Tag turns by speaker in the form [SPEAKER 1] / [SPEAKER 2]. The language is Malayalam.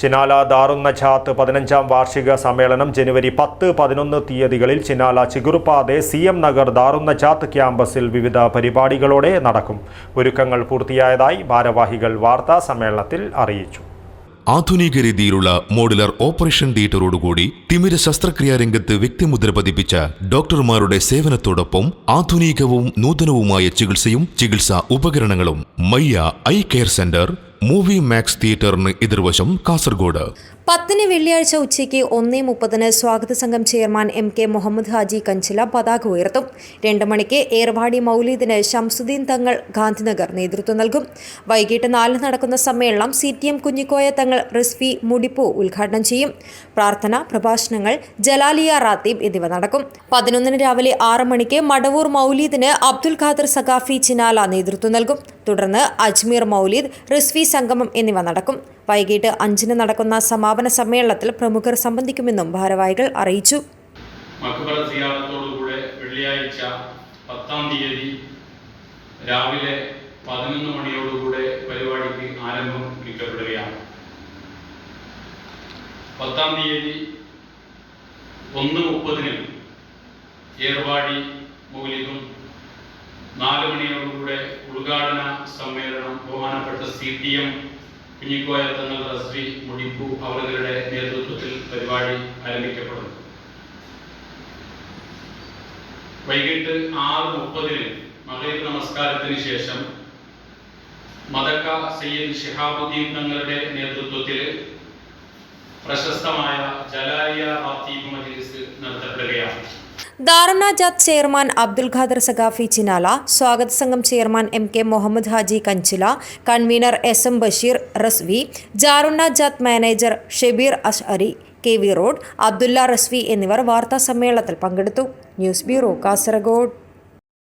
[SPEAKER 1] ചിനാല ദാറുന്നജാത്ത് പതിനഞ്ചാം വാർഷിക സമ്മേളനം ജനുവരി പത്ത് പതിനൊന്ന് തീയതികളിൽ ചിനാല ചിഗുറുപാതെ സി എം നഗർ ദാറുന്നജാത്ത് ക്യാമ്പസിൽ വിവിധ പരിപാടികളോടെ നടക്കും. ഒരുക്കങ്ങൾ പൂർത്തിയായതായി ഭാരവാഹികൾ വാർത്താ സമ്മേളനത്തിൽ അറിയിച്ചു.
[SPEAKER 2] ആധുനിക രീതിയിലുള്ള മോഡുലർ ഓപ്പറേഷൻ തിയേറ്ററോടുകൂടി തിമിര ശസ്ത്രക്രിയാ രംഗത്ത് വ്യക്തിമുദ്ര പതിപ്പിച്ച ഡോക്ടർമാരുടെ സേവനത്തോടൊപ്പം ആധുനികവും നൂതനവുമായ ചികിത്സയും ചികിത്സാ ഉപകരണങ്ങളും Mayya eye care centre movie max തിയേറ്ററിന് എതിർവശം കാസർഗോഡ്.
[SPEAKER 3] പത്തിന് വെള്ളിയാഴ്ച ഉച്ചയ്ക്ക് ഒന്നേ മുപ്പതിന് സ്വാഗത സംഘം chairman M K Muhammad Haji Kanchila പതാക ഉയർത്തും. രണ്ട് മണിക്ക് ഏർവാടി മൗലീദിന് ഷംസുദ്ദീൻ തങ്ങൾ ഗാന്ധിനഗർ നേതൃത്വം നൽകും. വൈകിട്ട് നാലിന് നടക്കുന്ന സമ്മേളനം സി ടി എം കുഞ്ഞിക്കോയ തങ്ങൾ റിസ്വി മുടിപ്പു ഉദ്ഘാടനം ചെയ്യും. പ്രാർത്ഥന പ്രഭാഷണങ്ങൾ ജലാലിയ റാത്തീബ് എന്നിവ നടക്കും. പതിനൊന്നിന് രാവിലെ ആറ് മണിക്ക് മടവൂർ മൗലീദിന് അബ്ദുൽ ഖാദർ സഖാഫി ചിനാല നേതൃത്വം നൽകും. തുടർന്ന് അജ്മീർ മൗലീദ് റിസ്വി സംഗമം എന്നിവ നടക്കും. വൈകിട്ട് അഞ്ചിന് നടക്കുന്ന സമാപന സമ്മേളനത്തിൽ പ്രമുഖർ സംബന്ധിക്കുമെന്നും ഭാരവാഹികൾ അറിയിച്ചു.
[SPEAKER 4] വെള്ളിയാഴ്ച പത്താം തീയതി രാവിലെ പതിനൊന്ന് മണിയോടുകൂടെ പരിപാടിക്ക് ആരംഭം കുറിക്കപ്പെടുകയാണ് പത്താം തീയതി ഒന്ന് മുപ്പതിന് ഏർവാടി മൗലികം നാല് മണിയോടുകൂടെ ഉദ്ഘാടന സമ്മേളനം ബഹുമാനപ്പെട്ട സി ടി എം കുഞ്ഞിക്കോയ തങ്ങൾ റസ്വി മുടിപ്പു അവരുടെ നേതൃത്വത്തിൽ പരിപാടി ആരംഭിക്കപ്പെടുന്നു. വൈകിട്ട് ആറ് മുപ്പതിന് മകരീബ് നമസ്കാരത്തിന് ശേഷം മദക്ക സയ്യിദ് ഷിഹാബുദ്ദീൻ തങ്ങളുടെ നേതൃത്വത്തിൽ പ്രശസ്തമായ ജലാലിയ റാത്തീബ് മജ്ലിസ് നടത്തപ്പെടുകയാണ്.
[SPEAKER 3] ദാറുനാജാത്ത് ചെയർമാൻ അബ്ദുൽ ഖാദർ സഖാഫി ചിനാല സ്വാഗത സംഘം chairman M K Muhammad Haji Kanchila convener S M Basheer Rizvi Darunnajath manager Shabeer Ashari K V road Abdulla Rizvi എന്നിവർ വാർത്താ സമ്മേളനത്തിൽ പങ്കെടുത്തു. News bureau Kasaragod.